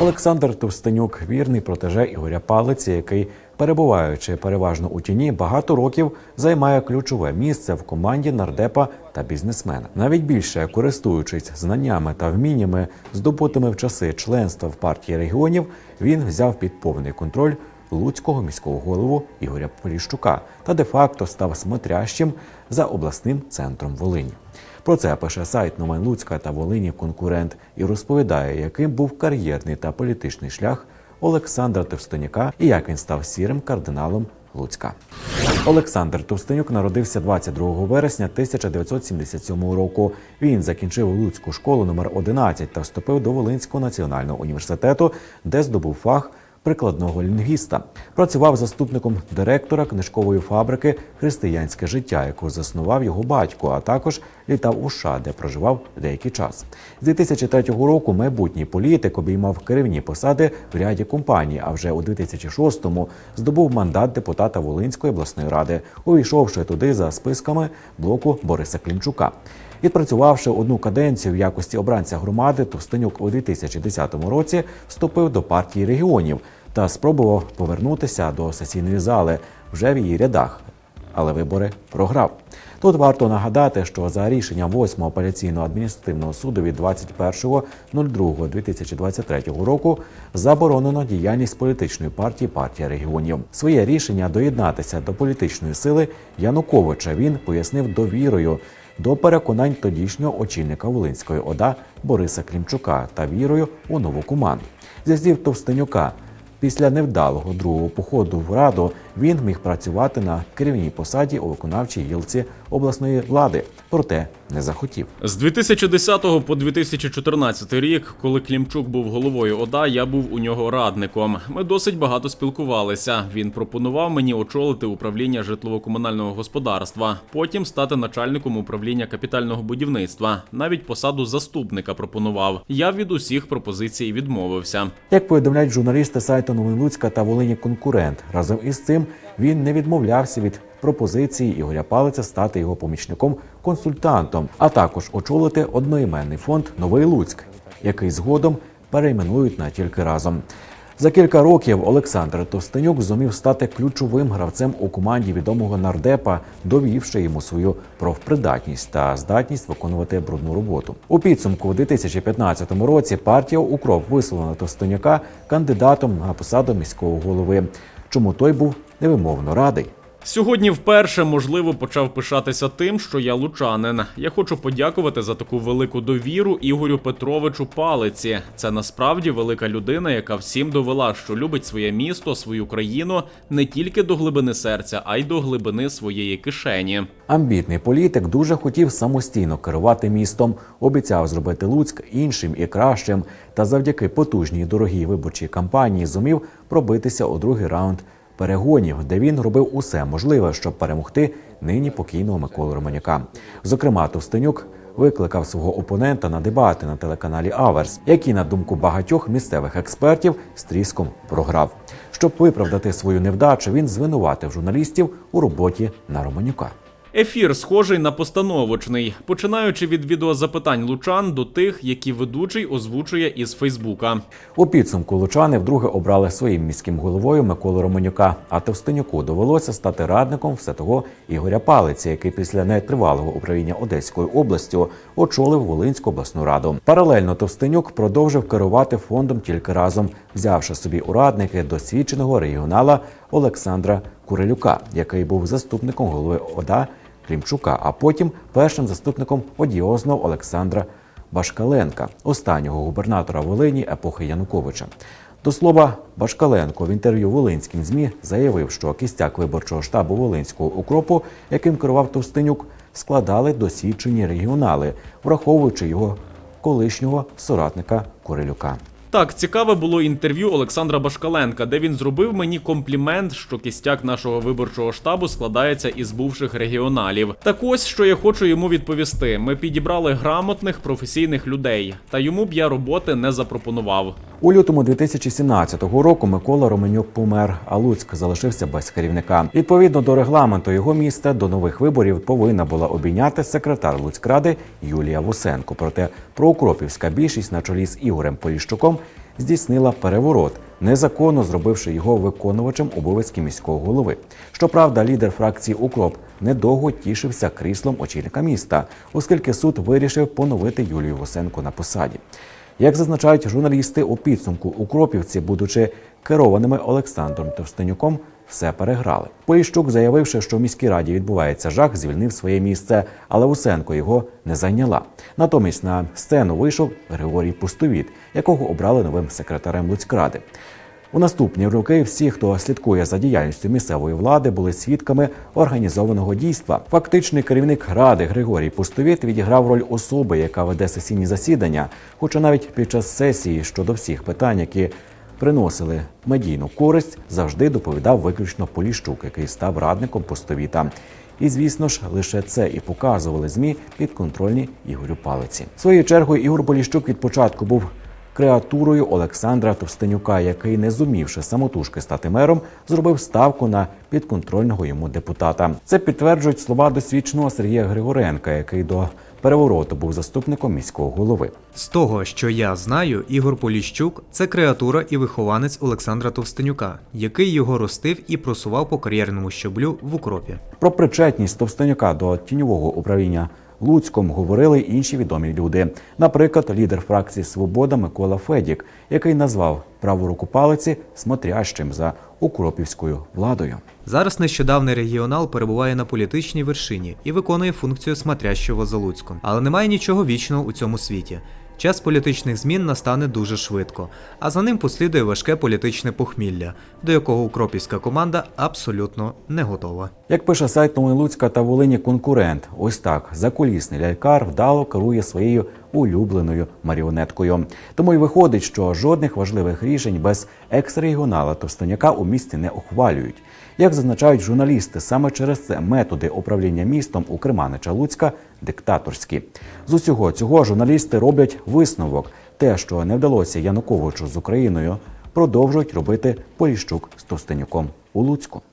Олександр Товстенюк, вірний протеже Ігоря Палиці, який, перебуваючи переважно у тіні, багато років займає ключове місце в команді нардепа та бізнесмена. Навіть більше користуючись знаннями та вміннями, здобутими в часи членства в партії регіонів, він взяв під повний контроль Луцького міського голову Ігоря Поліщука та де-факто став смотрящим за обласним центром Волині. Про це пише сайт Новин Луцька та Волині конкурент і розповідає, яким був кар'єрний та політичний шлях Олександра Товстоняка і як він став сірим кардиналом Луцька. Олександр Товстенюк народився 22 вересня 1977 року. Він закінчив Луцьку школу номер 11 та вступив до Волинського національного університету, де здобув фах прикладного лінгвіста. Працював заступником директора книжкової фабрики Християнське життя, яку заснував його батько, а також літав у США, де проживав деякий час. З 2003 року майбутній політик обіймав керівні посади в ряді компаній. А вже у 2006-му здобув мандат депутата Волинської обласної ради, увійшовши туди за списками блоку Бориса Клімчука. Відпрацювавши одну каденцію в якості обранця громади, Товстенюк у 2010 році вступив до партії регіонів та спробував повернутися до сесійної зали вже в її рядах, але вибори програв. Тут варто нагадати, що за рішенням 8 апеляційного адміністративного суду від 21.02.2023 року заборонено діяльність політичної партії партія регіонів. Своє рішення доєднатися до політичної сили Януковича він пояснив довірою до переконань тодішнього очільника Волинської ОДА Бориса Клімчука та вірою у нову команду. Зі слів Товстенюка, після невдалого другого походу в раду він міг працювати на керівній посаді у виконавчій гілці обласної влади, проте не захотів. З 2010 по 2014 рік, коли Клімчук був головою ОДА, я був у нього радником. Ми досить багато спілкувалися. Він пропонував мені очолити управління житлово-комунального господарства, потім стати начальником управління капітального будівництва. Навіть посаду заступника пропонував. Я від усіх пропозицій відмовився. Як повідомляють журналісти сайту Новин Луцька та Волині конкурент, разом із цим він не відмовлявся від пропозиції Ігоря Палиця стати його помічником-консультантом, а також очолити одноіменний фонд Новий Луцьк, який згодом перейменують на тільки разом. За кілька років Олександр Товстенюк зумів стати ключовим гравцем у команді відомого нардепа, довівши йому свою профпридатність та здатність виконувати брудну роботу. У підсумку у 2015 році партія Укроп висловила Товстенюка кандидатом на посаду міського голови, чому той був невимовно радий. Сьогодні вперше можливо почав пишатися тим, що я лучанин. Я хочу подякувати за таку велику довіру Ігорю Петровичу Палиці. Це насправді велика людина, яка всім довела, що любить своє місто, свою країну не тільки до глибини серця, а й до глибини своєї кишені. Амбітний політик дуже хотів самостійно керувати містом, обіцяв зробити Луцьк іншим і кращим, та завдяки потужній дорогій виборчій кампанії зумів пробитися у другий раунд перегонів, де він робив усе можливе, щоб перемогти нині покійного Миколу Романюка. Зокрема, Товстенюк викликав свого опонента на дебати на телеканалі Аверс, який, на думку багатьох місцевих експертів, з тріском програв. Щоб виправдати свою невдачу, він звинуватив журналістів у роботі на Романюка. Ефір схожий на постановочний, починаючи від відеозапитань лучан до тих, які ведучий озвучує із Фейсбука. У підсумку лучани вдруге обрали своїм міським головою Миколу Романюка, а Товстенюку довелося стати радником все того Ігоря Палиці, який після нетривалого управління Одеською областю очолив Волинську обласну раду. Паралельно Товстенюк продовжив керувати фондом тільки разом, взявши собі у радники досвідченого регіонала Олександра Курилюка, який був заступником голови ОДА Клімчука, а потім першим заступником одіозного Олександра Башкаленка, останнього губернатора Волині епохи Януковича. До слова, Башкаленко в інтерв'ю Волинським змі заявив, що кістяк виборчого штабу Волинського укропу, яким керував Товстенюк, складали досвідчені регіонали, враховуючи його колишнього соратника Курилюка. Так, цікаве було інтерв'ю Олександра Башкаленка, де він зробив мені комплімент, що кістяк нашого виборчого штабу складається із бувших регіоналів. Так ось що я хочу йому відповісти: ми підібрали грамотних професійних людей, та йому б я роботи не запропонував. У лютому 2017 року Микола Роменюк помер, а Луцьк залишився без керівника. Відповідно до регламенту його міста до нових виборів повинна була обійняти секретар Луцькради Юлія Вусенко. Проте проукропівська більшість на чолі з Ігорем Поліщуком здійснила переворот, незаконно зробивши його виконувачем обов'язків міського голови. Щоправда, лідер фракції Укроп недовго тішився кріслом очільника міста, оскільки суд вирішив поновити Юлію Восенко на посаді. Як зазначають журналісти, у підсумку укропівці, будучи керованими Олександром Товстенюком, все переграли. Поліщук, заявивши, що в міській раді відбувається жах, звільнив своє місце, але Усенко його не зайняла. Натомість на сцену вийшов Григорій Пустовіт, якого обрали новим секретарем Луцькради. У наступні роки всі, хто слідкує за діяльністю місцевої влади, були свідками організованого дійства. Фактичний керівник ради Григорій Пустовіт відіграв роль особи, яка веде сесійні засідання, хоча навіть під час сесії щодо всіх питань, які приносили медійну користь, завжди доповідав виключно Поліщук, який став радником Пустовіта. І звісно ж, лише це і показували змі підконтрольні Ігорю Палиці. Своєю чергою Ігор Поліщук від початку був креатурою Олександра Товстенюка, який, не зумівши самотужки стати мером, зробив ставку на підконтрольного йому депутата. Це підтверджують слова досвідченого Сергія Григоренка, який до перевороту був заступником міського голови. З того, що я знаю, Ігор Поліщук це креатура і вихованець Олександра Товстенюка, який його ростив і просував по кар'єрному щаблю в укропі. Про причетність Товстенюка до тіньового управління Луцьком говорили інші відомі люди. Наприклад, лідер фракції Свобода Микола Федік, який назвав праву руку палиці смотрящим за укропівською владою. Зараз нещодавний регіонал перебуває на політичній вершині і виконує функцію смотрящого за Луцьком. Але немає нічого вічного у цьому світі. Час політичних змін настане дуже швидко, а за ним послідує важке політичне похмілля, до якого укропівська команда абсолютно не готова. Як пише сайт Луцька та Волині конкурент, ось так закулісний лялькар вдало керує своєю улюбленою маріонеткою. Тому й виходить, що жодних важливих рішень без екс-регіонала Товстоняка у місті не ухвалюють. Як зазначають журналісти, саме через це методи управління містом у Креманича Луцька диктаторські. З усього цього журналісти роблять висновок: те, що не вдалося Януковичу з Україною, продовжують робити Поліщук з Товстенюком у Луцьку.